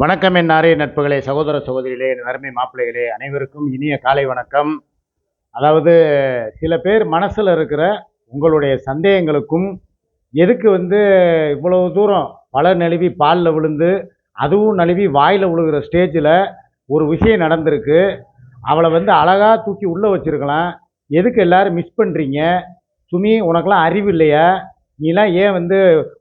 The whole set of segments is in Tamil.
வணக்கம் என் நாரே நட்புகளே சகோதர சகோதரிகளே என் அருமை மாப்பிள்ளைகளே அனைவருக்கும் இனிய காலை வணக்கம். அதாவது சில பேர் மனசில் இருக்கிற உங்களுடைய சந்தேகங்களுக்கும் எதுக்கு வந்து இவ்வளவு தூரம் பல நழுவி பாலில் விழுந்து அதுவும் நழுவி வாயில் விழுகிற ஸ்டேஜில் ஒரு விஷயம் நடந்திருக்கு. அவளை வந்து அழகாக தூக்கி உள்ளே வச்சிருக்கலாம். எதுக்கு எல்லாரும் மிஸ் பண்ணுறீங்க சுமி உனக்கெல்லாம் அறிவு இல்லையா? நீலாம் ஏன் வந்து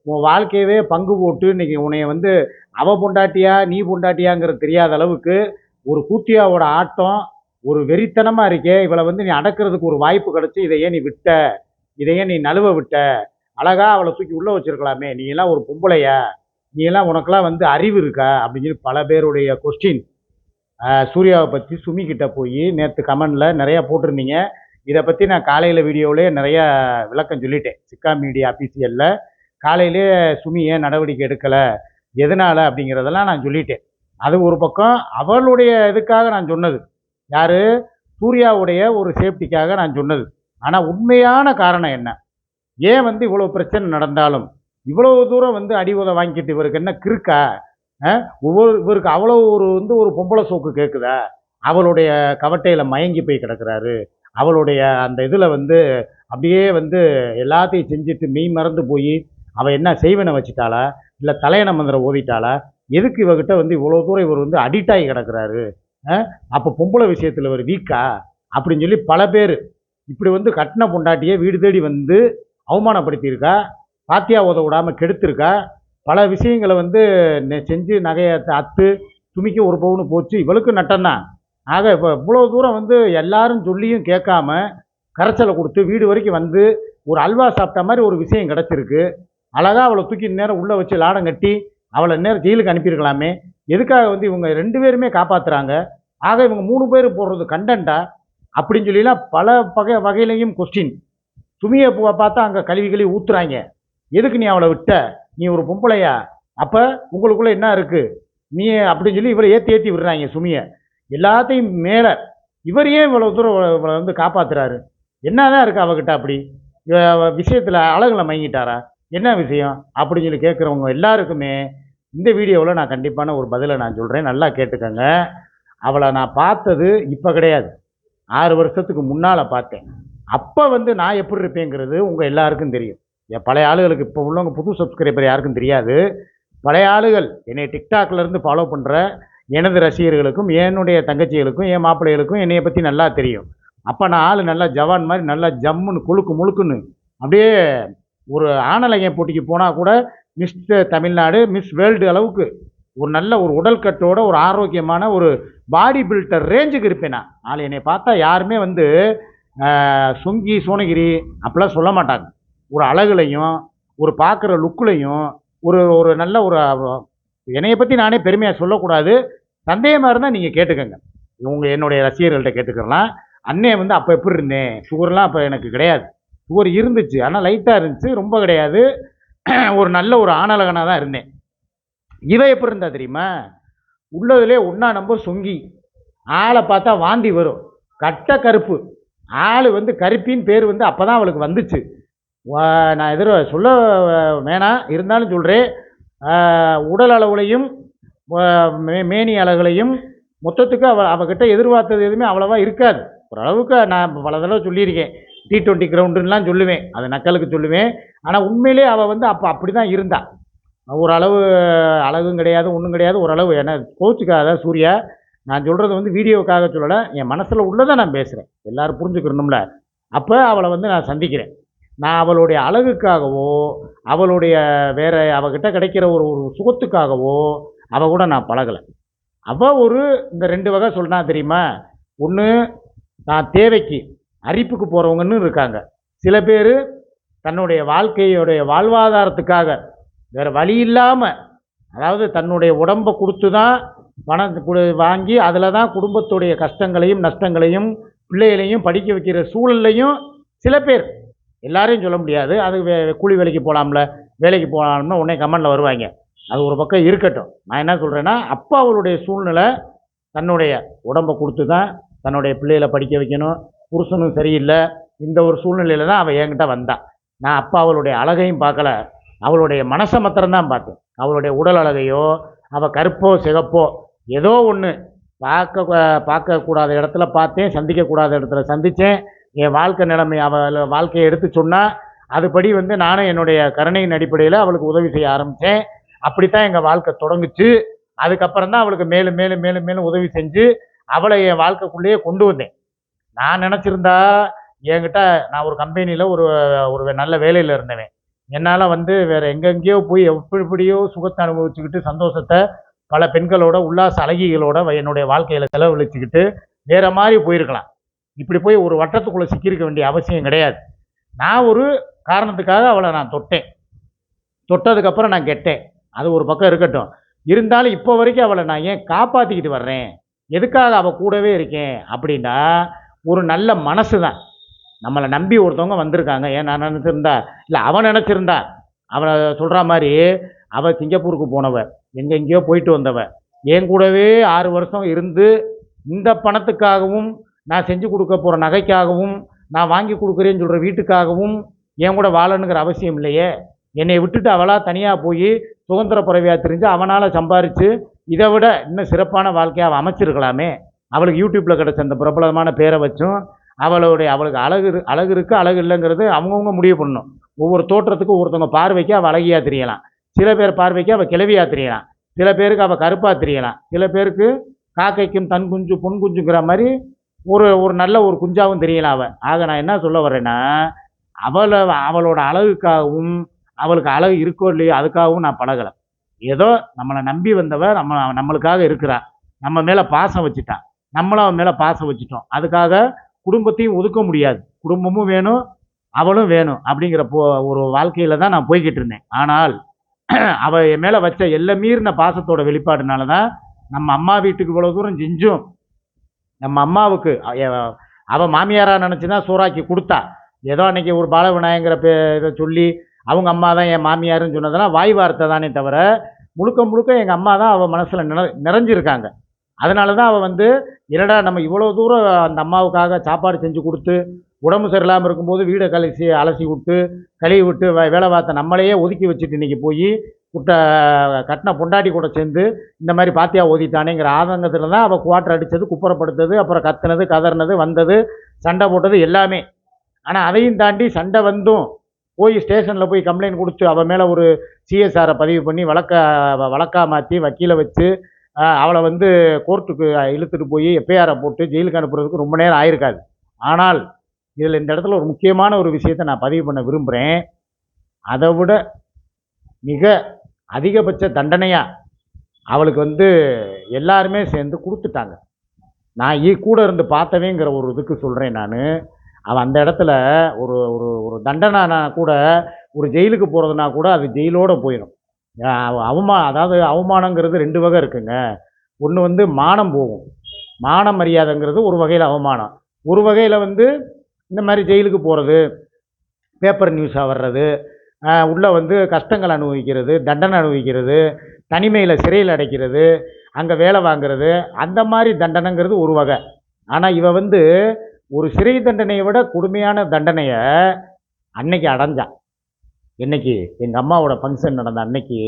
உன் வாழ்க்கையவே பங்கு போட்டு இன்னைக்கு உன்னைய வந்து அவ பொண்டாட்டியா நீ பொண்டாட்டியாங்கிறது தெரியாத அளவுக்கு ஒரு கூத்தியாவோட ஆட்டம் ஒரு வெறித்தனமாக இருக்கே இவளை வந்து நீ அடக்கிறதுக்கு ஒரு வாய்ப்பு கிடச்சி இதையே நீ விட்ட இதையே நீ நழுவ விட்ட அழகா அவளை தூக்கி உள்ளே வச்சிருக்கலாமே நீ எல்லாம் ஒரு பொம்பளையா நீ எல்லாம் உனக்கெல்லாம் வந்து அறிவு இருக்கா அப்படின்னு சொல்லி பல பேருடைய கொஸ்டின் சூர்யாவை பற்றி சுமி கிட்ட போய் நேற்று கமெண்டில் நிறையா போட்டிருந்தீங்க. இதை பற்றி நான் காலையில் வீடியோவிலே நிறையா விளக்கம் சொல்லிட்டேன். சிக்கா மீடியா அபிசியலில் காலையிலே சுமி ஏன் நடவடிக்கை எடுக்கலை? எதனால் அப்படிங்கிறதெல்லாம் நான் சொல்லிட்டேன். அது ஒரு பக்கம் அவளுடைய இதுக்காக நான் சொன்னது. யார்? சூர்யாவுடைய ஒரு சேஃப்டிக்காக நான் சொன்னது. ஆனால் உண்மையான காரணம் என்ன? ஏன் வந்து இவ்வளோ பிரச்சனை நடந்தாலும் இவ்வளோ தூரம் வந்து அடி உதை வாங்கிட்டு இவருக்கு என்ன கிறுக்கா? ஒவ்வொரு இவருக்கு அவ்வளோ ஒரு வந்து ஒரு பொம்பளை சோக்கு கேட்குதா அவளுடைய கவட்டையில் மயங்கி போய் கிடக்குறாரு. அவளுடைய அந்த இதில் வந்து அப்படியே வந்து எல்லாத்தையும் செஞ்சுட்டு மெய் மறந்து போய் அவள் என்ன செய்வனை வச்சுட்டாளா? இல்லை தலையண மந்திரம் ஓதிட்டாளா? எதுக்கு இவகிட்ட வந்து இவ்வளோ தூரம் இவர் வந்து அடிக்ட் ஆகி கிடக்குறாரு? அப்போ பொம்பளை விஷயத்தில் இவர் வீக்கா? அப்படின்னு சொல்லி பல பேர் இப்படி வந்து கட்டின பொண்டாட்டியை வீடு தேடி வந்து அவமானப்படுத்தியிருக்கா? பாத்தியா உத விடாமல் கெடுத்திருக்கா? பல விஷயங்களை வந்து நெ- செஞ்சு நகையை அத்து துமிக்க ஒரு பவுன்னு போச்சு. இவளுக்கு நட்டம்தான். ஆக இப்போ இவ்வளோ தூரம் வந்து எல்லாரும் சொல்லியும் கேட்காம கரைச்சலை கொடுத்து வீடு வரைக்கும் வந்து ஒரு அல்வா சாப்பிட்ட மாதிரி ஒரு விஷயம் கிடச்சிருக்கு. அழகாக அவளை தூக்கி நேரம் உள்ளே வச்சு லாடம் கட்டி அவளை நேரம் ஜெயிலுக்கு அனுப்பியிருக்கலாமே. எதுக்காக வந்து இவங்க ரெண்டு பேருமே காப்பாத்துறாங்க? ஆக இவங்க மூணு பேர் போடுறது கண்டென்ட்டா அப்படின்னு சொல்லிலாம் பல வகை வகையிலையும் கொஸ்டின் சுமியை பார்த்தா அங்கே கழுவி கழுவி ஊற்றுறாங்க எதுக்கு நீ அவளை விட்ட? நீ ஒரு பொம்பளையா? அப்போ உங்களுக்குள்ளே என்ன இருக்குது நீ அப்படின்னு சொல்லி இவரை ஏற்றி ஏற்றி விடுறாங்க சுமியை. எல்லாத்தையும் மேலே இவரையே இவ்வளோ தூரம் இவளை- வந்து வந்து என்ன என்னதான் இருக்கு அவகிட்ட அப்படி? விஷயத்தில் அழகில் மயங்கிட்டாரா? என்ன விஷயம்? அப்படின்னு சொல்லி கேட்குறவங்க எல்லாருக்குமே இந்த வீடியோவில் நான் கண்டிப்பான ஒரு பதிலை நான் சொல்கிறேன் நல்லா கேட்டுக்கோங்க. அவளை நான் பார்த்தது இப்போ கிடையாது. ஆறு வருஷத்துக்கு முன்னால் பார்த்தேன். அப்போ வந்து நான் எப்படி இருப்பேங்கிறது உங்கள் எல்லாருக்கும் தெரியும். என் பழைய ஆளுகளுக்கு இப்போ உள்ளவங்க புது சப்ஸ்கிரைபர் யாருக்கும் தெரியாது. பழைய ஆளுகள் என்னை டிக்டாக்லேருந்து ஃபாலோ பண்ணுற எனது ரசிகர்களுக்கும் என்னுடைய தங்கச்சிகளுக்கும் என் மாப்பிள்ளைகளுக்கும் என்னையை பற்றி நல்லா தெரியும். அப்போ நான் ஆள் நல்லா ஜவான் மாதிரி நல்லா ஜம்முன்னு குழுக்கு முழுக்குன்னு அப்படியே ஒரு ஆணழகன் போட்டிக்கு போனால் கூட மிஸ் தமிழ்நாடு மிஸ் வேர்ல்டு அளவுக்கு ஒரு நல்ல ஒரு உடல் கட்டோட ஒரு ஆரோக்கியமான ஒரு பாடி பில்டர் ரேஞ்சுக்கு இருப்பேன் நான். நாளை என்னை பார்த்தா யாருமே வந்து சுங்கி சோனகிரி அப்படிலாம் சொல்ல மாட்டாங்க. ஒரு அழகுலையும் ஒரு பார்க்குற லுக்குலையும் ஒரு ஒரு நல்ல ஒரு என்னையை பற்றி நானே பெருமையாக சொல்லக்கூடாது. சந்தேகமாக இருந்தால் நீங்கள் கேட்டுக்கோங்க. இவங்க என்னுடைய ரசிகர்கள்ட்ட கேட்டுக்கிறலாம். அண்ணே வந்து அப்போ எப்படி இருந்தேன்? சுகர்லாம் அப்போ எனக்கு கிடையாது. ஒரு இருந்துச்சு. ஆனால் லைட்டாக இருந்துச்சு. ரொம்ப கிடையாது. ஒரு நல்ல ஒரு ஆணழகனாக தான் இருந்தேன். இவன் எப்படி இருந்தா தெரியுமா? உள்ளதுலே ஒன்றா நம்பர் சொங்கி ஆளை பார்த்தா வாந்தி வரும். கட்ட கருப்பு. ஆள் வந்து கருப்பின் பேர் வந்து அப்போ தான் அவளுக்கு வந்துச்சு. நான் எதிர சொல்ல வேணாம் இருந்தாலும் சொல்கிறேன் உடல் அளவுலையும் மேனி அளவுகளையும் மொத்தத்துக்கு அவள் அவகிட்ட எதிர்பார்த்தது எதுவுமே அவ்வளோவா இருக்காது. ஓரளவுக்கு நான் பல தடவை சொல்லியிருக்கேன். டி டுவெண்ட்டி கிரவுண்டுலாம் சொல்லுவேன். அதை நக்கலுக்கு சொல்லுவேன். ஆனால் உண்மையிலே அவள் வந்து அப்போ அப்படி தான் இருந்தா ஓரளவு அழகும் கிடையாது ஒன்றும் கிடையாது ஓரளவு என்ன கோச்சுக்காத சூர்யா. நான் சொல்கிறது வந்து வீடியோவுக்காக சொல்லலை என் மனசில் உள்ளதை நான் பேசுகிறேன் எல்லாரும் புரிஞ்சுக்கணும்ல. அப்போ அவளை வந்து நான் சந்திக்கிறேன். நான் அவளுடைய அழகுக்காகவோ அவளுடைய வேறு அவகிட்ட கிடைக்கிற ஒரு ஒரு சுகத்துக்காகவோ அவள் கூட நான் பழகலை. அவள் ஒரு இந்த ரெண்டு வகை சொல்லினா தெரியுமா? ஒன்று நான் தேவைக்கு அரிப்புக்கு போகிறவங்கன்னு இருக்காங்க. சில பேர் தன்னுடைய வாழ்க்கையுடைய வாழ்வாதாரத்துக்காக வேறு வழி இல்லாமல் அதாவது தன்னுடைய உடம்பை கொடுத்து தான் பணம் கொடு வாங்கி அதில் தான் குடும்பத்துடைய கஷ்டங்களையும் நஷ்டங்களையும் பிள்ளைகளையும் படிக்க வைக்கிற சூழல்லையும் சில பேர். எல்லாரையும் சொல்ல முடியாது. அது வே கூலி வேலைக்கு போகலாம்ல வேலைக்கு போகலாம்னா உடனே கமெண்டில் வருவாங்க. அது ஒரு பக்கம் இருக்கட்டும். நான் என்ன சொல்கிறேன்னா அப்பா அவருடைய சூழ்நிலை தன்னுடைய உடம்பை கொடுத்து தான் தன்னுடைய பிள்ளைகளை படிக்க வைக்கணும் புருஷனும் சரியில்லை. இந்த ஒரு சூழ்நிலையில் தான் அவள் என்கிட்ட வந்தாள் நான் அப்பா அவளுடைய அழகையும் பார்க்கல. அவளுடைய மனசை மாத்திரம்தான் பார்த்தேன். அவளுடைய உடல் அழகையோ அவள் கருப்போ சிகப்போ ஏதோ ஒன்று பார்க்க பார்க்கக்கூடாத இடத்துல பார்த்தேன் சந்திக்கக்கூடாத இடத்துல சந்தித்தேன். என் வாழ்க்கை நிலைமை அவள் வாழ்க்கையை எடுத்து சொன்னால் அதுபடி வந்து நானும் என்னுடைய கருணையின் அடிப்படையில் அவளுக்கு உதவி செய்ய ஆரம்பித்தேன். அப்படித்தான் எங்கள் வாழ்க்கை தொடங்குச்சு. அதுக்கப்புறம் தான் அவளுக்கு மேலும் மேலும் மேலும் மேலும் உதவி செஞ்சு அவளை என் வாழ்க்கைக்குள்ளேயே கொண்டு வந்தேன். நான் நினச்சிருந்தா என்கிட்ட நான் ஒரு கம்பெனியில் ஒரு ஒரு நல்ல வேலையில் இருந்தவன். என்னால் வந்து வேறு எங்கெங்கேயோ போய் எப்படி எப்படியோ சுகத்தை அனுபவிச்சுக்கிட்டு சந்தோஷத்தை பல பெண்களோட உல்லாச அழகிகளோட என்னுடைய வாழ்க்கையில் செலவழிச்சுக்கிட்டு வேறு மாதிரி போயிருக்கலாம். இப்படி போய் ஒரு வட்டத்துக்குள்ளே சிக்கியிருக்க வேண்டிய அவசியம் கிடையாது. நான் ஒரு காரணத்துக்காக அவளை நான் தொட்டேன். தொட்டதுக்கப்புறம் நான் கெட்டேன். அது ஒரு பக்கம் இருக்கட்டும். இருந்தாலும் இப்போ வரைக்கும் அவளை நான் ஏன் காப்பாற்றிக்கிட்டு வர்றேன்? எதுக்காக அவள் கூடவே இருக்கேன்? அப்படின்னா ஒரு நல்ல மனசு தான் நம்மளை நம்பி ஒருத்தவங்க வந்திருக்காங்க. ஏன் நான் நினச்சிருந்தா? இல்லை அவன் நினச்சிருந்தா. அவளை சொல்கிற மாதிரி அவள் சிங்கப்பூருக்கு போனவ எங்கே எங்கேயோ போயிட்டு வந்தவ என் கூடவே ஆறு வருஷம் இருந்து இந்த பணத்துக்காகவும் நான் செஞ்சு கொடுக்க போகிற நகைக்காகவும் நான் வாங்கி கொடுக்குறேன்னு சொல்கிற வீட்டுக்காகவும் என் கூட வாழணுங்கிற அவசியம் இல்லையே? என்னை விட்டுட்டு அவளாக தனியாக போய் சுதந்திர பறவையாக தெரிஞ்சு அவனால் சம்பாரித்து இதை விட இன்னும் சிறப்பான வாழ்க்கையை அவள் அமைச்சிருக்கலாமே? அவளுக்கு யூடியூப்பில் கிடச்ச அந்த பிரபலமான பேரை வச்சும் அவளுடைய அவளுக்கு அழகு இரு- அழகு இருக்குது அழகு இல்லைங்கிறது அவங்கவுங்க முடிவு பண்ணணும். ஒவ்வொரு தோற்றத்துக்கும் ஒவ்வொருத்தவங்க பார்வைக்கு அவள் அழகியாக தெரியலாம். சில பேர் பார்வைக்கு அவள் கிளவியாக தெரியலாம். சில பேருக்கு அவள் கருப்பாக தெரியலாம். சில பேருக்கு காக்கைக்கும் தன் குஞ்சு பொன் குஞ்சுங்கிற மாதிரி ஒரு ஒரு நல்ல ஒரு குஞ்சாவும் தெரியலாம் அவள் ஆக நான் என்ன சொல்ல வரேன்னா அவளை அவளோட அழகுக்காகவும் அவளுக்கு அழகு இருக்கோ இல்லையோ அதுக்காகவும் நான் பழகலை. ஏதோ நம்மளை நம்பி வந்தவ நம்ம நம்மளுக்காக இருக்கிறா. நம்ம மேலே பாசம் வச்சுட்டான் நம்மளும் அவன் மேலே பாசம் வச்சுட்டோம். அதுக்காக குடும்பத்தையும் ஒதுக்க முடியாது. குடும்பமும் வேணும் அவளும் வேணும் அப்படிங்கிற போ ஒரு வாழ்க்கையில் தான் நான் போய்கிட்டு இருந்தேன். ஆனால் அவள் என் மேலே வச்ச எல்லை மீறின பாசத்தோட வெளிப்பாடுனால தான் நம்ம அம்மா வீட்டுக்கு இவ்வளோ தூரம் செஞ்சும். நம்ம அம்மாவுக்கு அவள் மாமியாராக நினச்சி தான் சூறாக்கி கொடுத்தா. ஏதோ அன்றைக்கி ஒரு பால விநாயகரை பே இதை சொல்லி அவங்க அம்மா தான் என் மாமியாருன்னு சொன்னதெல்லாம் வாய் வார்த்தை தானே தவிர முழுக்க முழுக்க எங்கள் அம்மா தான் அவள் மனசில் நிற நிறைஞ்சிருக்காங்க. அதனால தான் அவள் வந்து என்னடா நம்ம இவ்வளோ தூரம் அந்த அம்மாவுக்காக சாப்பாடு செஞ்சு கொடுத்து உடம்பு சரியில்லாமல் இருக்கும்போது வீடை கலசி அலசி விட்டு கழுவி விட்டு வே- வேலை பார்த்த நம்மளையே ஒதுக்கி வச்சுட்டு இன்னைக்கு போய் குட்ட கட்டின பொண்டாட்டி கூட சேர்ந்து இந்த மாதிரி பாத்தியா ஓதிட்டானேங்கிற ஆதங்கத்தில் தான் அவள் குவாட்டர் அடித்தது குப்புறப்படுத்தது அப்புறம் கத்துனது கதறினது வந்தது சண்டை போட்டது எல்லாமே. ஆனால் அதையும் தாண்டி சண்டை வந்தும் போய் ஸ்டேஷனில் போய் கம்ப்ளைண்ட் கொடுத்து அவள் மேலே ஒரு சிஎஸ்ஆரை பதிவு பண்ணி வழக்க வழக்கா மாற்றி வக்கீலை வச்சு அவளை வந்து கோர்ட்டுக்கு இழுத்துட்டு போய் எஃப்ஐஆரை போட்டு ஜெயிலுக்கு அனுப்புறதுக்கு ரொம்ப நேரம் ஆயிருக்காது. ஆனால் இதில் இந்த இடத்துல ஒரு முக்கியமான ஒரு விஷயத்தை நான் பதிவு பண்ண விரும்புகிறேன் அதை விட மிக அதிகபட்ச தண்டனையாக அவளுக்கு வந்து எல்லாருமே சேர்ந்து கொடுத்துட்டாங்க. நான் ஈ கூட இருந்து பார்த்தவேங்கிற ஒரு இதுக்கு சொல்கிறேன் நான். அவன் அந்த இடத்துல ஒரு ஒரு ஒரு தண்டனைனா கூட ஒரு ஜெயிலுக்கு போகிறதுனா கூட அது ஜெயிலோடு போயிடும் அவமா அதாவது அவமானங்கிறது ரெண்டு வகை இருக்குங்க. ஒன்று வந்து மானம் போகும். மான மரியாதைங்கிறது ஒரு வகையில் அவமானம். ஒரு வகையில் வந்து இந்த மாதிரி ஜெயிலுக்கு போகிறது பேப்பர் நியூஸாக வர்றது உள்ளே வந்து கஷ்டங்கள் அனுபவிக்கிறது தண்டனை அனுபவிக்கிறது தனிமையில் சிறையில் அடைக்கிறது அங்கே வேலை வாங்குறது அந்த மாதிரி தண்டனைங்கிறது ஒரு வகை. ஆனால் இவ வந்து ஒரு சிறை தண்டனையை விட கொடுமையான தண்டனையை அன்னைக்கு அடைஞ்சான் இன்றைக்கி எங்கள் அம்மாவோட ஃபங்க்ஷன் நடந்த அன்னைக்கு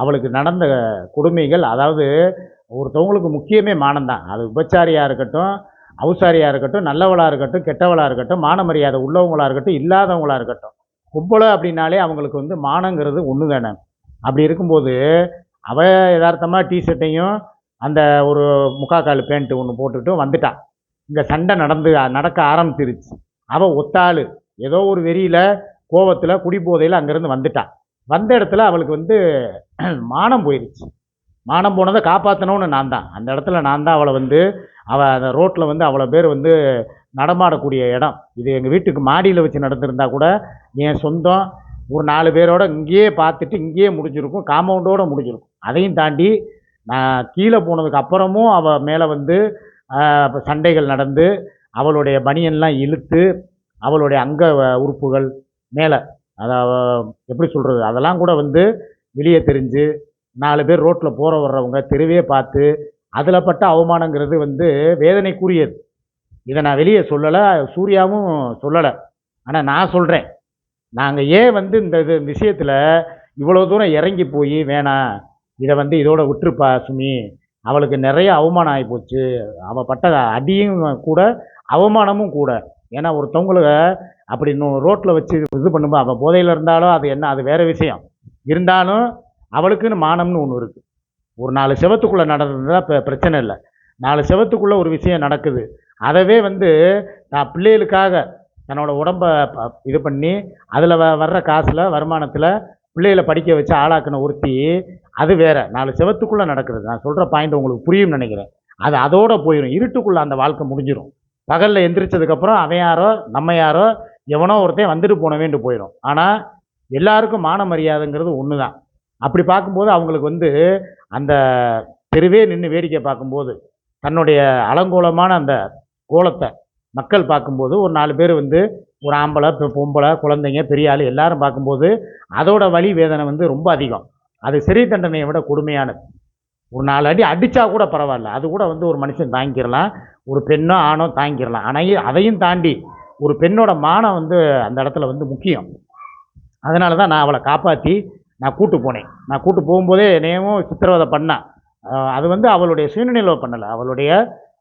அவளுக்கு நடந்த கொடுமைகள் அதாவது ஒருத்தவங்களுக்கு முக்கியமே மானம்தான் அது உபச்சாரியாக இருக்கட்டும் அவுசாரியாக இருக்கட்டும் நல்லவளாக இருக்கட்டும் கெட்டவளாக இருக்கட்டும் மான மரியாதை உள்ளவங்களாக இருக்கட்டும் இல்லாதவங்களாக இருக்கட்டும். பொம்பளை அப்படின்னாலே அவங்களுக்கு வந்து மானங்கிறது ஒன்று தானே. அப்படி இருக்கும்போது அவ யதார்த்தமாக டிஷர்ட்டையும் அந்த ஒரு முக்காக்கால் பேண்ட்டு ஒன்று போட்டுட்டு வந்துட்டான் இங்கே சண்டை நடந்து நடக்க ஆரம்பிச்சிருச்சு. அவள் ஒத்தாள். ஏதோ ஒரு வெறியில் கோவத்தில் குடிபோதையில் அங்கேருந்து வந்துட்டான் வந்த இடத்துல அவளுக்கு வந்து மானம் போயிடுச்சு மானம் போனதை காப்பாற்றணும்னு நான் தான். அந்த இடத்துல நான் தான் அவளை வந்து அவள் அந்த ரோட்டில் வந்து அவ்வளோ பேர் வந்து நடமாடக்கூடிய இடம். இது எங்கள் வீட்டுக்கு மாடியில் வச்சு நடந்திருந்தா கூட என் சொந்தம் ஒரு நாலு பேரோட இங்கேயே பார்த்துட்டு இங்கேயே முடிஞ்சிருக்கும் காம்பவுண்டோட முடிஞ்சிருக்கும். அதையும் தாண்டி நான் கீழே போனதுக்கு அப்புறமும் அவள் மேலே வந்து சண்டைகள் நடந்து அவளுடைய பனியன்லாம் இழுத்து அவளுடைய அங்க வ- உறுப்புகள் மேலே. அதை எப்படி சொல்கிறது அதெல்லாம் கூட வந்து வெளியே தெரிஞ்சு நாலு பேர் ரோட்டில் போகிற வர்றவங்க தெருவே பார்த்து அதில் பட்ட அவமானங்கிறது வந்து வேதனைக்குரியது. இதை நான் வெளியே சொல்லலை சூர்யாவும் சொல்லலை. ஆனால் நான் சொல்கிறேன் நாங்கள் ஏன் வந்து இந்த இது விஷயத்தில் இவ்வளோ தூரம் இறங்கி போய் வேணாம் இதை வந்து இதோட விட்டுருப்பா சுமி. அவளுக்கு நிறைய அவமானம் ஆகி போச்சு. அவள் பட்ட அடியும் கூட அவமானமும் கூட. ஏன்னா ஒருத்தவங்களுக்கு அப்படி இன்னும் ரோட்டில் வச்சு இது பண்ணும்போது அவள் போதையில் இருந்தாலும் அது என்ன அது வேற விஷயம். இருந்தாலும் அவளுக்குன்னு மானம்னு ஒன்று இருக்குது ஒரு நாலு செவத்துக்குள்ளே நடந்ததுதான் இப்போ பிரச்சனை இல்லை. நாலு செவத்துக்குள்ளே ஒரு விஷயம் நடக்குது. அதவே வந்து நான் பிள்ளைகளுக்காக தன்னோட உடம்ப ப- இது பண்ணி அதில் வ வர்ற காசில் வருமானத்தில் பிள்ளைகளை படிக்க வச்சு ஆளாக்குன ஒருத்தி அது வேற. நாலு செவத்துக்குள்ளே நடக்கிறது நான் சொல்கிற பாயிண்ட் உங்களுக்கு புரியும்னு நினைக்கிறேன். அது அதோடு போயிடும் இருட்டுக்குள்ளே அந்த வாழ்க்கை முடிஞ்சிடும் பகலில் எந்திரிச்சதுக்கப்புறம் அவன் யாரோ நம்ம யாரோ எவனோ ஒருத்தன் வந்துட்டு போனவேண்டு போயிடும் ஆனால் எல்லாருக்கும் மான மரியாதைங்கிறது ஒன்று தான் அப்படி பார்க்கும்போது அவங்களுக்கு வந்து அந்த தெருவே நின்று வேடிக்கை பார்க்கும்போது தன்னுடைய அலங்கோலமான அந்த கோலத்தை மக்கள் பார்க்கும்போது ஒரு நாலு பேர் வந்து ஒரு ஆம்பளை பொம்பளை குழந்தைங்க பெரிய ஆள் எல்லாரும் பார்க்கும்போது அதோட வழி வேதனை வந்து ரொம்ப அதிகம். அது சிறை தண்டனையை விட கொடுமையானது. ஒரு நாலு அடி அடித்தா கூட பரவாயில்ல. அது கூட வந்து ஒரு மனுஷன் தாங்கிக்கிறலாம் ஒரு பெண்ணோ ஆணோ தாங்கிக்கிறலாம் ஆனால் அதையும் தாண்டி ஒரு பெண்ணோட மானம் வந்து அந்த இடத்துல வந்து முக்கியம். அதனால தான் நான் அவளை காப்பாற்றி நான் கூட்டு போனேன். நான் கூட்டு போகும்போதே என்னையும் சித்திரவதை பண்ணான் அது வந்து அவளுடைய சுயநிலையில் பண்ணலை. அவளுடைய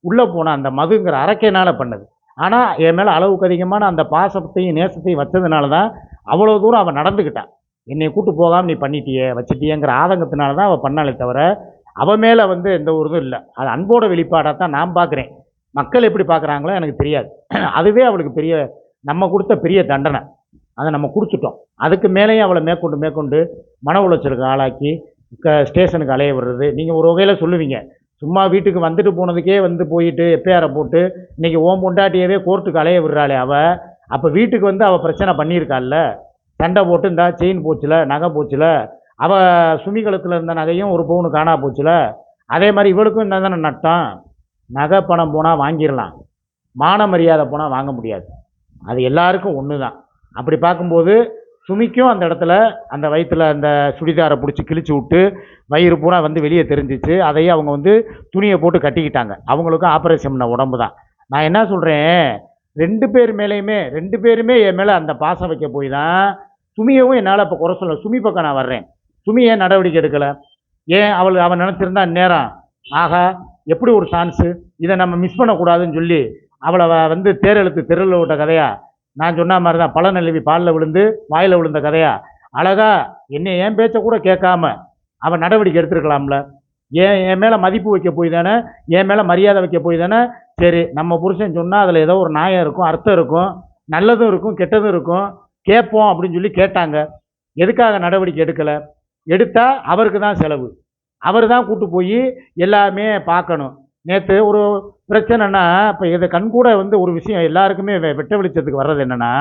உள்ளே போன அந்த மதுங்கிற அரக்கையினால் பண்ணது. ஆனால் என் மேலே அளவுக்கு அதிகமான அந்த பாசத்தையும் நேசத்தையும் வச்சதுனால தான் அவ்வளோ தூரம் அவள் நடந்துக்கிட்டான் என்னை கூட்டு போகாமல் நீ பண்ணிட்டியே வச்சிட்டியேங்கிற ஆதங்கத்தினால தான் அவள் பண்ணாலே தவிர அவள் மேலே வந்து எந்த ஒரு இதுவும் இல்லை. அது அன்போட வெளிப்பாடாக தான் நான் பார்க்குறேன். மக்கள் எப்படி பார்க்குறாங்களோ எனக்கு தெரியாது. அதுவே அவளுக்கு பெரிய நம்ம கொடுத்த பெரிய தண்டனை. அதை நம்ம கொடுத்துட்டோம். அதுக்கு மேலேயும் அவளை மேற்கொண்டு மேற்கொண்டு மன உளைச்சலுக்கு ஆளாக்கி க ஸ்டேஷனுக்கு அலைய விடுறது. நீங்கள் ஒரு வகையில் சொல்லுவீங்க. சும்மா வீட்டுக்கு வந்துட்டு போனதுக்கே வந்து போயிட்டு எப்பயாரை போட்டு இன்றைக்கி ஓம் பொண்டாட்டியவே கோர்ட்டுக்கு அலைய விடுறாளே அவள் அப்போ வீட்டுக்கு வந்து அவள் பிரச்சனை பண்ணியிருக்காள்ல. சண்டை போட்டு இந்த செயின் போச்சுல நகை போச்சுல. அவள் சுமி கழுத்தில் இருந்த நகையும் ஒரு பவுனு காணா போச்சுல. அதே மாதிரி இவளுக்கும் என்ன தானே நட்டம். நகை பணம் போனால் வாங்கிடலாம். மான மரியாதை போனால் வாங்க முடியாது. அது எல்லாருக்கும் ஒன்று தான் அப்படி பார்க்கும்போது சுமிக்கும் அந்த இடத்துல அந்த வயிற்றில் அந்த சுடிதாரை பிடிச்சி கிழிச்சு விட்டு வயிறு பூரா வந்து வெளியே தெரிஞ்சிச்சு. அதையே அவங்க வந்து துணியை போட்டு கட்டிக்கிட்டாங்க. அவங்களுக்கும் ஆப்ரேஷன் பண்ண உடம்பு தான் நான் என்ன சொல்கிறேன் ரெண்டு பேர் மேலேயுமே ரெண்டு பேருமே என் மேலே அந்த பாசம் வைக்க போய் தான் சுமியவும் என்னால் இப்போ குறை சொல்ல சுமி பக்கம் நான் வர்றேன். சுமி ஏன் நடவடிக்கை எடுக்கலை? ஏன் அவள் அவன் நினச்சிருந்தா நேரம் ஆகா எப்படி ஒரு சான்ஸு இதை நம்ம மிஸ் பண்ணக்கூடாதுன்னு சொல்லி அவளை வந்து தேரெழுத்து தெருவில் விட்ட கதையா? நான் சொன்ன மாதிரி தான் பழ நழுவி பாலில் விழுந்து வாயில் விழுந்த கதையா? அழகா என்னை என் பேச்சை கூட கேட்காம அவன் நடவடிக்கை எடுத்திருக்கலாம்ல. ஏன் என் மேலே மதிப்பு வைக்க போய் தானே? என் மேலே மரியாதை வைக்க போய் தானே? சரி நம்ம புருஷன் சொன்னால் அதில் ஏதோ ஒரு நியாயம் இருக்கும் அர்த்தம் இருக்கும் நல்லதும் இருக்கும் கெட்டதும் இருக்கும். கேட்போம் அப்படின்னு சொல்லி கேட்டாங்க. எதுக்காக நடவடிக்கை எடுக்கலை? எடுத்தால் அவருக்கு தான் செலவு. அவர் தான் கூட்டு போய் எல்லாமே பார்க்கணும் நேற்று ஒரு பிரச்சனைனா இப்போ இதை கண்கூட வந்து ஒரு விஷயம் எல்லாருக்குமே வெட்ட வெளிச்சத்துக்கு வர்றது என்னென்னா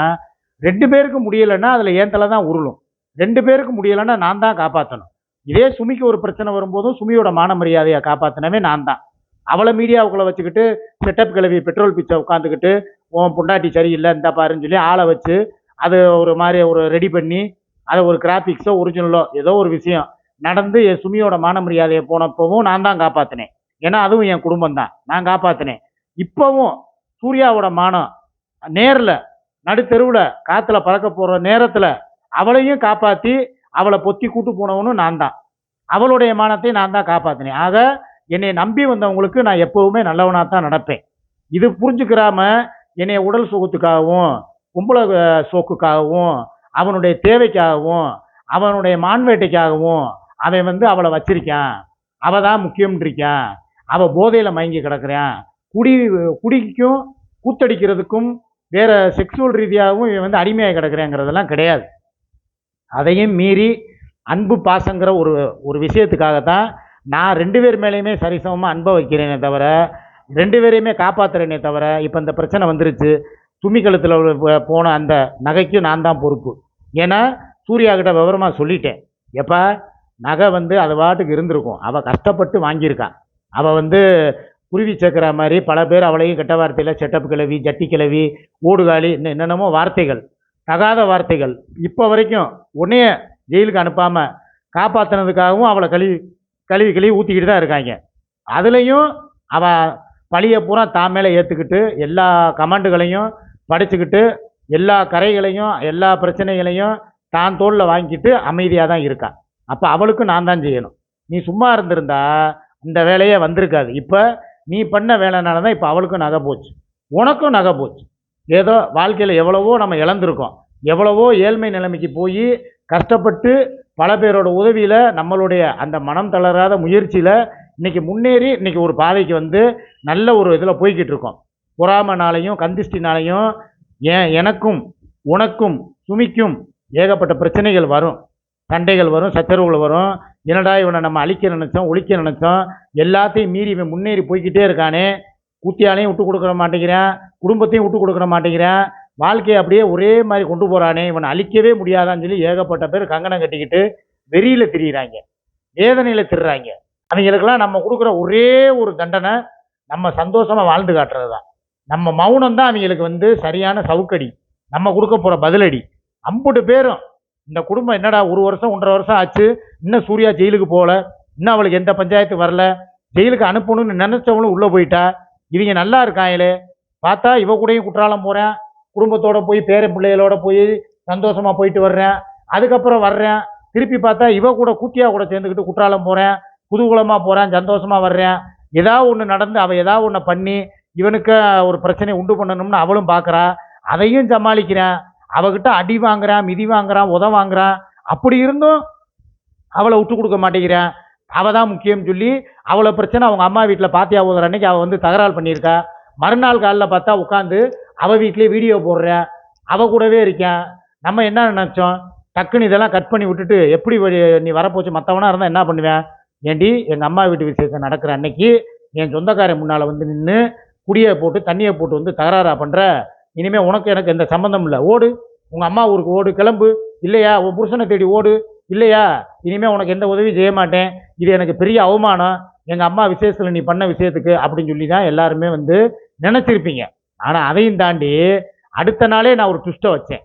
ரெண்டு பேருக்கு முடியலைன்னா அதில் ஏன் தலை தான் உருளும். ரெண்டு பேருக்கு முடியலைன்னா நான் தான் காப்பாற்றணும் இதே சுமிக்கு ஒரு பிரச்சனை வரும்போதும் சுமியோட மான மரியாதையை காப்பாற்றினவே நான் தான். அவளை மீடியாவுக்குள்ளே வச்சுக்கிட்டு செட்டப் கிளவி பெட்ரோல் பிச்சை உட்காந்துக்கிட்டு உன் பொண்டாட்டி சரியில்லை இந்த பாருன்னு சொல்லி ஆளை வச்சு அது ஒரு மாதிரி ஒரு ரெடி பண்ணி அதை ஒரு கிராஃபிக்ஸோ ஒரிஜினலோ ஏதோ ஒரு விஷயம். நடந்து என் சுமியோட மான மரியாதையை போனப்பவும் நான் தான் காப்பாற்றினேன் ஏன்னா அதுவும் என் குடும்பம் தான் நான் காப்பாற்றினேன் இப்போவும் சூர்யாவோட மானம் நேரில் நடுத்தெருவில் காற்றுல பறக்க போகிற நேரத்தில் அவளையும் காப்பாற்றி அவளை பொத்தி கூட்டு போனவனும் நான் தான். அவளுடைய மானத்தை நான் தான் காப்பாற்றினேன் ஆக என்னை நம்பி வந்தவங்களுக்கு நான் எப்போவுமே நல்லவனாக தான் நடப்பேன். இது புரிஞ்சுக்கிறாம என்னை உடல் சுகத்துக்காகவும் கும்பல சோக்குக்காகவும் அவனுடைய தேவைக்காகவும் அவனுடைய மான்வேட்டைக்காகவும் அவன் வந்து அவளை வச்சிருக்கான். அவள் தான் முக்கியம்ன்றிருக்கான். அவள் போதையில் மயங்கி கிடக்குறான். குடி குடிக்கும் கூத்தடிக்கிறதுக்கும் வேறு செக்ஸுவல் ரீதியாகவும் இவன் வந்து அடிமையாக கிடக்கிறேங்கிறதெல்லாம் கிடையாது. அதையும் மீறி அன்பு பாசங்கிற ஒரு ஒரு விஷயத்துக்காக தான் நான் ரெண்டு பேர் மேலேயுமே சரிசமமாக அன்பை வைக்கிறேனே தவிர ரெண்டு பேரையுமே காப்பாற்றுறேனே தவிர இப்போ இந்த பிரச்சனை வந்துருச்சு. துணி கழுத்தில் போன அந்த நகைக்கும் நான் தான் பொறுப்பு. ஏன்னா சூர்யா கிட்ட விவரமாக சொல்லிட்டேன். எப்பா நகை வந்து அது பாட்டுக்கு இருந்திருக்கும். அவள் கஷ்டப்பட்டு வாங்கியிருக்கா. அவள் வந்து குருவி சேர்க்குற மாதிரி பல பேர் அவளையும் கெட்ட வார்த்தையில் செட்டப் கிளவி ஜட்டி கிளவி ஓடுகாலி இன்னும் என்னென்னமோ வார்த்தைகள் தகாத வார்த்தைகள். இப்போ வரைக்கும் உன்னைய ஜெயிலுக்கு அனுப்பாமல் காப்பாற்றினதுக்காகவும் அவளை கழுவி கழுவி கழுவி ஊற்றிக்கிட்டு தான் இருக்காங்க. அதுலேயும் அவள் பழியை பூரா தான் மேலே ஏற்றுக்கிட்டு எல்லா கமாண்டுகளையும் படிச்சுக்கிட்டு எல்லா கரைகளையும் எல்லா பிரச்சனைகளையும் தான் தோளில் வாங்கிட்டு அமைதியாக தான் இருக்கா. அப்போ அவளுக்கும் நான் தான் செய்யணும். நீ சும்மா இருந்திருந்தா இந்த வேலையே வந்திருக்காது. இப்போ நீ பண்ண வேலைனால தான் இப்போ அவளுக்கும் நகை போச்சு. உனக்கும் நகை போச்சு. ஏதோ வாழ்க்கையில் எவ்வளவோ நம்ம இழந்திருக்கோம். எவ்வளவோ ஏழ்மை நிலைமைக்கு போய் கஷ்டப்பட்டு பல பேரோட உதவியில் நம்மளுடைய அந்த மனம் தளராத முயற்சியில் இன்றைக்கி முன்னேறி இன்றைக்கி ஒரு பாதைக்கு வந்து நல்ல ஒரு இதில் போய்கிட்டு இருக்கோம். பொறாமனாலையும் கந்திஷ்டினாலையும் ஏன் எனக்கும் உனக்கும் சுமிக்கும் ஏகப்பட்ட பிரச்சனைகள் வரும். சண்டைகள் வரும் சச்சரவுகள் வரும். என்னடா இவனை நம்ம அழிக்க நினச்சோம் ஒழிக்க நினச்சோம்? எல்லாத்தையும் மீறி இவன் முன்னேறி போய்கிட்டே இருக்கானே. குத்தியாலையும் விட்டு கொடுக்குற மாட்டேங்கிறான் குடும்பத்தையும் விட்டு கொடுக்குற மாட்டேங்கிறான். வாழ்க்கையை அப்படியே ஒரே மாதிரி கொண்டு போகிறானே இவனை அழிக்கவே முடியாதான்னு சொல்லி ஏகப்பட்ட பேர் கங்கணம் கட்டிக்கிட்டு வெறியில் திரியிறாங்க வேதனையில் திரிறாங்க. அவங்களுக்கெல்லாம் நம்ம கொடுக்குற ஒரே ஒரு தண்டனை நம்ம சந்தோஷமாக வாழ்ந்து காட்டுறது தான் நம்ம மௌனம் தான் அவங்களுக்கு வந்து சரியான சவுக்கடி. நம்ம கொடுக்க போகிற பதிலடி. அம்புட்டு பேரும் இந்த குடும்பம் என்னடா ஒரு வருஷம் ஒன்றரை வருஷம் ஆச்சு இன்னும் சூர்யா ஜெயிலுக்கு போகல இன்னும் அவளுக்கு எந்த பஞ்சாயத்து வரல ஜெயிலுக்கு அனுப்பணும்னு நினச்சவளும் உள்ளே போயிட்டா இவங்க நல்லா இருக்காங்களே பார்த்தா இவ கூடயும் குற்றாலம் போகிறேன் குடும்பத்தோட போய் பேர பிள்ளைகளோட போய் சந்தோஷமாக போயிட்டு வர்றேன் அதுக்கப்புறம் வர்றேன் திருப்பி பார்த்தா இவ கூட கூத்தியா கூட சேர்ந்துக்கிட்டு குற்றாலம் போகிறேன் புதுகுலமாக போகிறேன் சந்தோஷமாக வர்றேன் ஏதாவது ஒன்று நடந்து அவள் ஏதாவது ஒன்று பண்ணி இவனுக்கு ஒரு பிரச்சனையை உண்டு பண்ணணும்னு அவளும் பார்க்குறா அதையும் சமாளிக்கிறான் அவகிட்ட அடி வாங்குறான் மிதி வாங்குறான் உத வாங்குறான் அப்படி இருந்தும் அவளை விட்டு கொடுக்க மாட்டேங்கிறான் அவள் தான் முக்கியம் சொல்லி அவளை பிரச்சனை அவங்க அம்மா வீட்டில் பாத்தியா போகிற அன்னைக்கு அவள் வந்து தகராறு பண்ணியிருக்கா. மறுநாள் காலில் பார்த்தா உட்காந்து அவள் வீட்லேயே வீடியோ போடுறேன் அவள் கூடவே இருக்கேன் நம்ம என்ன நினச்சோம்? டக்குன்னு இதெல்லாம் கட் பண்ணி விட்டுட்டு எப்படி நீ வரப்போச்சு? மற்றவனாக இருந்தால் என்ன பண்ணுவேன் ஏண்டி எங்கள் அம்மா வீட்டு விசேஷம் நடக்கிற அன்னைக்கு என் சொந்தக்காரன் முன்னால் வந்து நின்று குடியை போட்டு தண்ணியை போட்டு வந்து தகராறா பண்ணுற இனிமேல் உனக்கு எனக்கு எந்த சம்மந்தம் இல்லை. ஓடு. உங்கள் அம்மா ஊருக்கு ஓடு. கிளம்பு. இல்லையா? உன் புருஷனை தேடி ஓடு. இல்லையா? இனிமேல் உனக்கு எந்த உதவியும் செய்ய மாட்டேன். இது எனக்கு பெரிய அவமானம். எங்கள் அம்மா விசேஷத்தில் நீ பண்ண விஷயத்துக்கு அப்படின்னு சொல்லி தான் எல்லாருமே வந்து நினச்சிருப்பீங்க. ஆனால் அதையும் தாண்டி அடுத்த நாளே நான் ஒரு ட்விஸ்ட்டை வச்சேன்.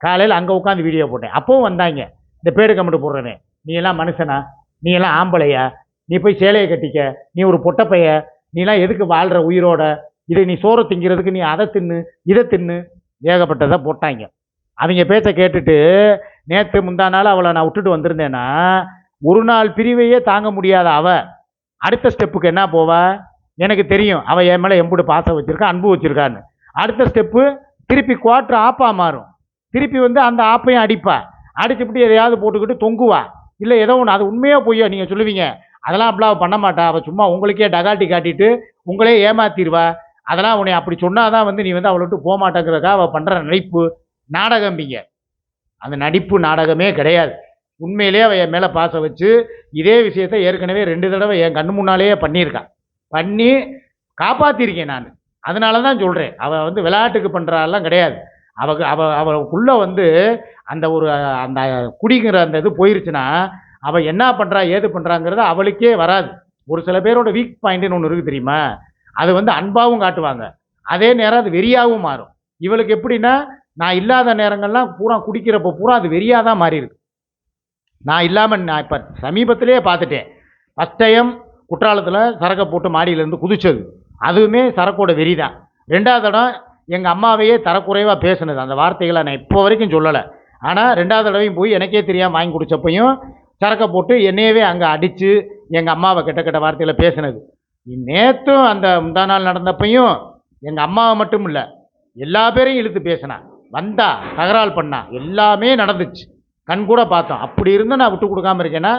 காலையில் அங்கே உட்காந்து வீடியோ போட்டேன். அப்பவும் வந்தாங்க. இந்த பேடு கமெண்ட் போடுறேனே நீ எல்லாம் மனுஷனா? நீ எல்லாம் ஆம்பளையா? நீ போய் சேலையை கட்டிக்க? நீ ஒரு பொட்டப்பைய? நீலாம் எதுக்கு வாழ்கிற உயிரோட? இதை நீ சோறு திங்கிறதுக்கு நீ அதை தின்னு இதை தின்னு. ஏகப்பட்டதை போட்டாங்க. அவங்க பேச்சை கேட்டுட்டு நேற்று முந்தா நாள் அவளை நான் விட்டுட்டு வந்திருந்தேன்னா ஒரு நாள் பிரிவையே தாங்க முடியாத அவ. அடுத்த ஸ்டெப்புக்கு என்ன போவா? எனக்கு தெரியும் அவள் என் மேலே எம்புடு பாசம் வச்சுருக்கா அன்பு வச்சுருக்கான்னு. அடுத்த ஸ்டெப்பு திருப்பி குவாட்ரு ஆப்பாக மாறும். திருப்பி வந்து அந்த ஆப்பையும் அடிப்பா. அடிச்சுப்பிட்டு எதையாவது போட்டுக்கிட்டு தொங்குவா. இல்லை ஏதோ ஒன்று அது உண்மையாக பொய்யா நீங்கள் சொல்லுவீங்க. அதெல்லாம் அப்படிலாம் பண்ண மாட்டா. அவள் சும்மா உங்களுக்கே டகாட்டி காட்டிட்டு உங்களே ஏமாத்திடுவா. அதெல்லாம் உன்னை அப்படி சொன்னாதான் வந்து நீ வந்து அவளை விட்டு போக மாட்டேங்கிறதா அவள் பண்ணுற நடிப்பு நாடகம்பிங்க அந்த நடிப்பு நாடகமே கிடையாது. உண்மையிலேயே அவள் என் மேலே பாசம் வச்சு இதே விஷயத்தை ஏற்கனவே ரெண்டு தடவை என் கண் முன்னாலேயே பண்ணியிருக்கான் பண்ணி காப்பாற்றிருக்கேன் நான். அதனால தான் சொல்கிறேன் அவள் வந்து விளையாட்டுக்கு பண்ணுறாலாம் கிடையாது. அவ அவ அவளுக்குள்ளே வந்து அந்த ஒரு அந்த குடிங்கிற அந்த இது போயிருச்சுன்னா அவள் என்ன பண்ணுறா ஏது பண்ணுறாங்கிறது அவளுக்கே வராது. ஒரு சில பேரோட வீக் பாயிண்ட்னு ஒன்று இருக்குது தெரியுமா? அது வந்து அன்பாகவும் காட்டுவாங்க. அதே நேரம் அது வெறியாகவும் மாறும். இவளுக்கு எப்படின்னா நான் இல்லாத நேரங்கள்லாம் பூரா குடிக்கிறப்போ பூரா அது வெறியாக தான் மாறிடுது நான் இல்லாமல் நான் இப்போ சமீபத்திலேயே பார்த்துட்டேன். ஃபஸ்ட் டைம் குற்றாலத்தில் சரக்கை போட்டு மாடியிலேருந்து குதிச்சது. அதுவுமே சரக்கோட வெறி தான் ரெண்டாவது இடம் எங்கள் அம்மாவையே தரக்குறைவாக பேசுனது. அந்த வார்த்தைகளை நான் இப்போ வரைக்கும் சொல்லலை. ஆனால் ரெண்டாவது தடவையும் போய் எனக்கே தெரியாமல் வாங்கி குடித்தப்பையும் சரக்கை போட்டு என்னையவே அங்கே அடித்து எங்கள் அம்மாவை கெட்ட கெட்ட வார்த்தையில் பேசினது. நேற்றும் அந்த முந்தா நாள் நடந்தப்பையும் எங்கள் அம்மாவை மட்டும் இல்லை எல்லா பேரையும் இழுத்து பேசினா வந்தா தகரால் பண்ணா எல்லாமே நடந்துச்சு. கண் கூட பார்த்தோம். அப்படி இருந்து நான் விட்டு கொடுக்காம இருக்கேன்னா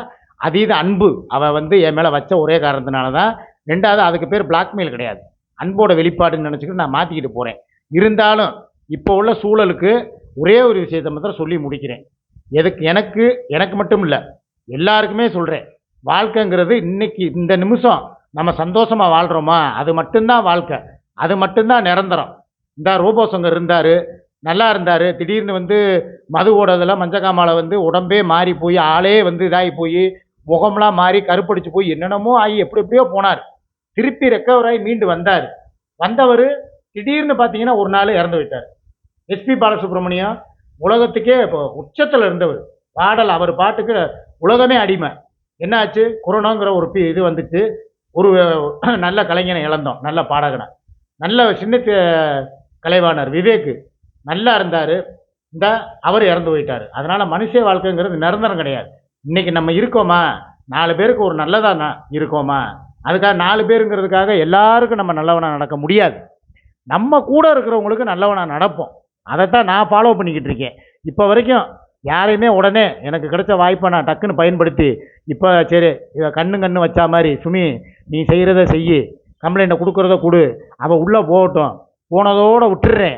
அதீத அன்பு அவள் வந்து என் மேலே வச்ச ஒரே காரணத்தினால தான். ரெண்டாவது அதுக்கு பேர் பிளாக்மெயில் கிடையாது. அன்போட வெளிப்பாடுன்னு நினச்சிக்கிட்டு நான் மாற்றிக்கிட்டு போகிறேன் இருந்தாலும் இப்போ உள்ள சூழலுக்கு ஒரே ஒரு விஷயத்தை மாத்திரம் சொல்லி முடிக்கிறேன். எதுக்கு எனக்கு எனக்கு மட்டும் இல்லை எல்லாருக்குமே சொல்கிறேன் வாழ்க்கைங்கிறது இன்றைக்கி இந்த நிமிஷம் நம்ம சந்தோஷமாக வாழ்கிறோமா அது மட்டும்தான் வாழ்க்கை. அது மட்டும்தான் நிரந்தரம். இந்த ரூபோசங்கர் இருந்தார் நல்லா இருந்தார். திடீர்னு வந்து மது ஓடதில் மஞ்சக்காமால வந்து உடம்பே மாறி போய் ஆளே வந்து இதாகி போய் முகம்லாம் மாறி கருப்படிச்சு போய் என்னென்னமோ ஆகி எப்படி எப்படியோ போனார். திருப்பி ரெக்கவர் ஆகி மீண்டு வந்தார். வந்தவர் திடீர்னு பார்த்தீங்கன்னா ஒரு நாள் இறந்து விட்டார் எஸ்பி பாலசுப்ரமணியம் உலகத்துக்கே இப்போ உச்சத்தில் இருந்தவர். பாடல் அவர் பாட்டுக்கு உலகமே அடிமை. என்னாச்சு? கொரோனாங்கிற ஒரு இது வந்துச்சு. ஒரு நல்ல கலைஞனை இழந்தோம். நல்ல பாடகனை. நல்ல சின்ன கலைவாணர் விவேக் நல்லா இருந்தார். இந்த அவர் இறந்து போயிட்டார். அதனால் மனுஷ வாழ்க்கைங்கிறது நிரந்தரம் கிடையாது. இன்னைக்கு நம்ம இருக்கோமா? நாலு பேருக்கு ஒரு நல்லதாக நான் இருக்கோமா? அதுக்காக நாலு பேருங்கிறதுக்காக எல்லாருக்கும் நம்ம நல்லவனாக நடக்க முடியாது. நம்ம கூட இருக்கிறவங்களுக்கு நல்லவனாக நடப்போம். அதைத்தான் நான் ஃபாலோ பண்ணிக்கிட்டு இருக்கேன். இப்போ வரைக்கும் யாரையுமே உடனே எனக்கு கிடைச்ச வாய்ப்பை நான் டக்குன்னு பயன்படுத்தி இப்போ சரி இதை கண்ணு கண்ணு வச்சா மாதிரி சுமி நீ செய்கிறத செய் கம்ப்ளைண்ட்டை கொடுக்குறத கொடு அவள் உள்ளே போகட்டும். போனதோடு விட்டுடுறேன்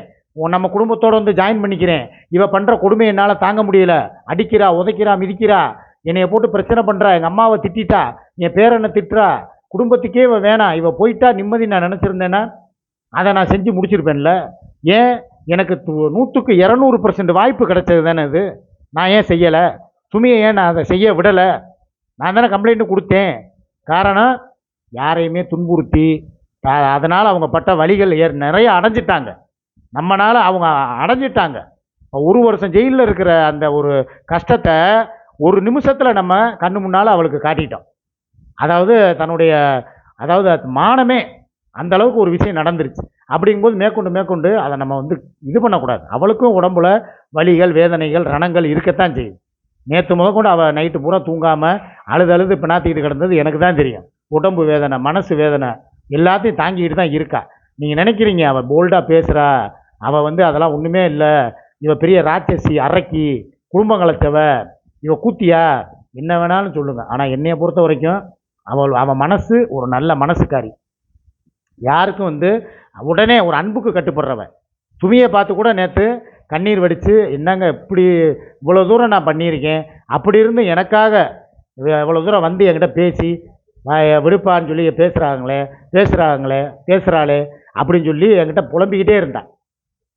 நம்ம குடும்பத்தோடு வந்து ஜாயின் பண்ணிக்கிறேன். இவ பண்ணுற கொடுமை என்னால் தாங்க முடியல. அடிக்கிறா உதைக்கிறா மிதிக்கிறா. என்னைய போட்டு பிரச்சனை பண்ணுறா எங்கள் அம்மாவை திட்டிட்டா என் பேரனை திட்டுறா? குடும்பத்துக்கே இவ வேணாம். இவ போயிட்டா நிம்மதி நான் நினச்சிருந்தேன்னா அதை நான் செஞ்சு முடிச்சிருப்பேன்ல. ஏன்? எனக்கு நூற்றுக்கு இரநூறு பர்சன்ட் வாய்ப்பு கிடைச்சது தானே இது? நான் ஏன் செய்யலை? சுமியை ஏன் நான் அதை செய்ய விடலை? நான் தானே கம்ப்ளைண்ட்டு கொடுத்தேன். காரணம் யாரையுமே துன்புறுத்தி அதனால் அவங்க பட்ட வழிகள் ஏ நிறைய அடைஞ்சிட்டாங்க. நம்மனால் அவங்க அடைஞ்சிட்டாங்க. இப்போ ஒரு வருஷம் ஜெயிலில் இருக்கிற அந்த ஒரு கஷ்டத்தை ஒரு நிமிஷத்தில் நம்ம கண்ணு முன்னால் அவளுக்கு காட்டிட்டோம். அதாவது தன்னுடைய அதாவது மானமே அந்த அளவுக்கு ஒரு விஷயம் நடந்துருச்சு. அப்படிங்கும்போது மேற்கொண்டு மேற்கொண்டு அதை நம்ம வந்து இது பண்ணக்கூடாது. அவளுக்கும் உடம்புல வலிகள் வேதனைகள் ரணங்கள் இருக்கத்தான் செய்யும். நேற்று முதற்கொண்டு அவள் நைட்டு பூரா தூங்காமல் அழுது அழுது பிணாத்திக்கிட்டு கிடந்தது எனக்கு தான் தெரியும். உடம்பு வேதனை மனசு வேதனை எல்லாத்தையும் தாங்கிக்கிட்டு தான் இருக்கா. நீங்கள் நினைக்கிறீங்க அவள் போல்டாக பேசுகிறா அவள் வந்து அதெல்லாம் ஒன்றுமே இல்லை. இவள் பெரிய ராட்சசி அரக்கி குடும்பம் கலைச்சவ இவ கூத்தியா? என்ன வேணாலும் சொல்லுங்கள் ஆனால் என்னையை பொறுத்த வரைக்கும் அவள் அவன் மனசு ஒரு நல்ல மனசுக்காரி. யாருக்கும் வந்து உடனே ஒரு அன்புக்கு கட்டுப்படுறவன். சுமியை பார்த்து கூட நேற்று கண்ணீர் வடித்து என்னங்க இப்படி இவ்வளோ தூரம் நான் பண்ணியிருக்கேன்? அப்படி இருந்து எனக்காக இவ்வளோ தூரம் வந்து என்கிட்ட பேசி வா- விடுப்பான்னு சொல்லி பேசுகிறாங்களே பேசுகிறாங்களே பேசுகிறாளே அப்படின்னு சொல்லி என்கிட்ட புலம்பிக்கிட்டே இருந்தான்.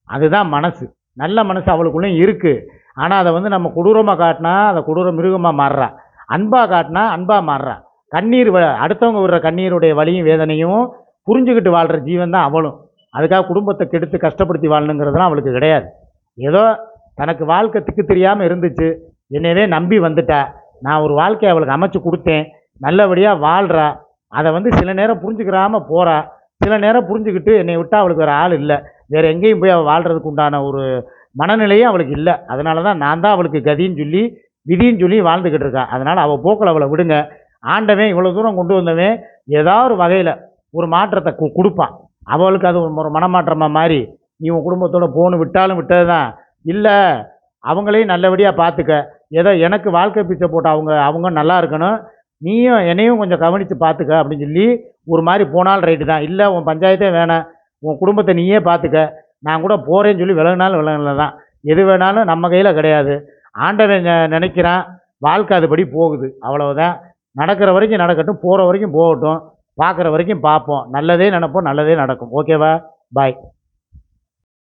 அதுதான் மனசு. நல்ல மனசு அவளுக்குள்ளேயும் இருக்குது ஆனால் அதை வந்து நம்ம கொடூரமாக காட்டினா அதை கொடூர மிருகமாக மாறுறா. அன்பாக காட்டினா அன்பாக மாறுறா. கண்ணீர் வ- அடுத்தவங்க விடுற கண்ணீருடைய வலியும் வேதனையும் புரிஞ்சுக்கிட்டு வாழ்கிற ஜீவன் தான் அவளும். அதுக்காக குடும்பத்தை கெடுத்து கஷ்டப்படுத்தி வாழணுங்கிறதுலாம் அவளுக்கு கிடையாது. ஏதோ தனக்கு வாழ்க்கை திக்கு தெரியாமல் இருந்துச்சு. என்னவே நம்பி வந்துட்டா. நான் ஒரு வாழ்க்கையை அவளுக்கு அமைச்சு கொடுத்தேன். நல்லபடியாக வாழ்கிறா அதை வந்து சில நேரம் புரிஞ்சுக்கிறாமல் போகிறா சில நேரம் புரிஞ்சுக்கிட்டு என்னை விட்டால் அவளுக்கு வேறு ஆள் இல்லை. வேறு எங்கேயும் போய் அவள் வாழ்கிறதுக்கு உண்டான ஒரு மனநிலையும் அவளுக்கு இல்லை. அதனால தான் நான் தான் அவளுக்கு கதின்னு சொல்லி விதின்னு சொல்லி வாழ்ந்துக்கிட்டு இருக்கா. அதனால் அவள் போக்கில் அவளை விடுங்க. ஆண்டவன் இவ்வளோ தூரம் கொண்டு வந்தவன். ஏதாவது ஒரு வகையில் ஒரு மாற்றத்தை கு கொடுப்பான். அவளுக்கு அது ஒரு மனமாற்றமாக மாறி நீ உன் குடும்பத்தோட போன்னு விட்டாலும் விட்டது தான் இல்லை அவங்களையும் நல்லபடியாக பார்த்துக்க ஏதோ எனக்கு வாழ்க்கை பிச்சை போட்ட அவங்க அவங்க நல்லா இருக்கணும். நீயும் என்னையும் கொஞ்சம் கவனித்து பார்த்துக்க அப்படின்னு சொல்லி ஒரு மாதிரி போனாலும் ரைட்டு தான். இல்லை உன் பஞ்சாயத்தே வேணாம். உன் குடும்பத்தை நீயே பார்த்துக்க நான் கூட போகிறேன்னு சொல்லி விலகினாலும் விலகினது தான் எது வேணாலும் நம்ம கையில் கிடையாது. ஆண்டவன் நினைக்கிறான் வாழ்க்கை அதுபடி போகுது. அவ்வளவுதான். நடக்கிற வரைக்கும் நடக்கட்டும் போகிற வரைக்கும் போகட்டும். பார்க்குற வரைக்கும் பார்ப்போம் நல்லதே நினைப்போம் நல்லதே நடக்கும். ஓகேவா பாய்